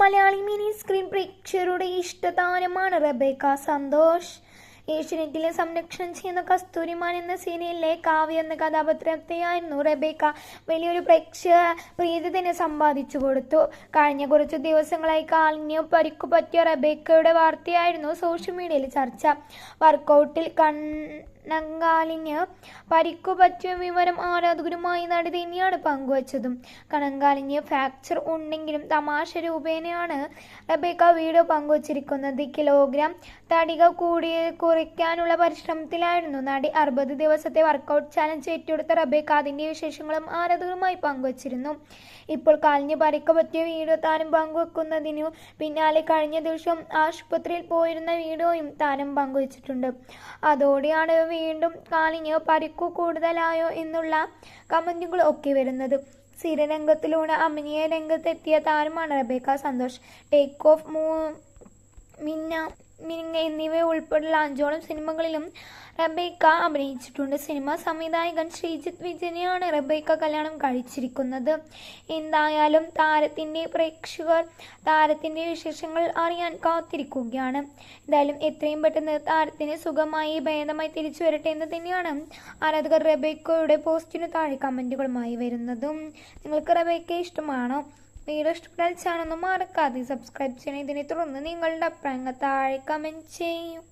Malayali mini screen പ്രേക്ഷകരുടെ ഇഷ്ടതാരമാണ് Rebecca Santhosh. ഏഷ്യനെറ്റിലെ സംരക്ഷണം ചെയ്യുന്ന കസ്തൂരിമാൻ എന്ന സീരിയലിലെ കാവ്യ എന്ന കഥാപാത്രത്തെയായിരുന്നു റബേക്ക. വലിയൊരു പ്രേക്ഷക പ്രീതി തന്നെ സമ്പാദിച്ചു കൊടുത്തു. കഴിഞ്ഞ കുറച്ച് ദിവസങ്ങളായി കാലിന് പരിക്കു പറ്റിയ റബേക്കയുടെ വാർത്തയായിരുന്നു സോഷ്യൽ മീഡിയയിൽ ചർച്ച. വർക്കൗട്ടിൽ കണ്ണങ്കാലിന് പരിക്കു പറ്റിയ വിവരം ആരാധകരുമായി നടി തന്നെയാണ് പങ്കുവച്ചതും. കണങ്കാലിന് ഫ്രാക്ചർ ഉണ്ടെങ്കിലും തമാശ രൂപേണയാണ് റബേക്ക വീഡിയോ പങ്കുവച്ചിരിക്കുന്നത്. കിലോഗ്രാം തടിക കൂടി കുറയ്ക്കാനുള്ള പരിശ്രമത്തിലായിരുന്നു നടി അറുപത് ദിവസത്തെ വർക്കൗട്ട് ചാലഞ്ച് ഏറ്റെടുത്ത റബേക്ക. അതിന്റെ വിശേഷങ്ങളും ആരാധകരുമായി പങ്കുവച്ചിരുന്നു. ഇപ്പോൾ കാലിന് പരിക്ക് പറ്റിയ വീഡിയോ താരം പങ്കുവെക്കുന്നതിനു പിന്നാലെ കഴിഞ്ഞ ദിവസം ആശുപത്രിയിൽ പോയിരുന്ന വീഡിയോയും താരം പങ്കുവച്ചിട്ടുണ്ട്. അതോടെയാണ് വീണ്ടും കാലിനെയോ പരിക്കു കൂടുതലായോ എന്നുള്ള കമന്റുകൾ ഒക്കെ വരുന്നത്. സ്ഥിരരംഗത്തിലൂടെ അഭിനയ രംഗത്തെത്തിയ താരമാണ് റബേക്ക സന്തോഷ്. ടേക്ക് ഓഫ് മൂ മിന്ന മിനിങ്ങ എന്നിവ ഉൾപ്പെടെയുള്ള അഞ്ചോളം സിനിമകളിലും റബേക്ക അഭിനയിച്ചിട്ടുണ്ട്. സിനിമാ സംവിധായകൻ ശ്രീജിത്ത് വിജയനെയാണ് റബേക്ക കല്യാണം കഴിച്ചിരിക്കുന്നത്. എന്തായാലും താരത്തിന്റെ പ്രേക്ഷകർ താരത്തിന്റെ വിശേഷങ്ങൾ അറിയാൻ കാത്തിരിക്കുകയാണ്. എന്തായാലും എത്രയും പെട്ടെന്ന് താരത്തിന് സുഖമായി ഭേദമായി തിരിച്ചു വരട്ടെ എന്ന് തന്നെയാണ് ആരാധകർ റബേക്കയുടെ പോസ്റ്റിന് താഴെ കമന്റുകളുമായി വരുന്നതും. നിങ്ങൾക്ക് റബേക്ക ഇഷ്ടമാണോ? വീഡിയോ ഇഷ്ടപ്പെട്ടാൽ ചാനൽ ഒന്ന് മറക്കാതെ സബ്സ്ക്രൈബ് ചെയ്യണം. ഇതിനെ തുടർന്ന് നിങ്ങളുടെ അഭിപ്രായങ്ങൾ താഴെ കമന്റ് ചെയ്യും.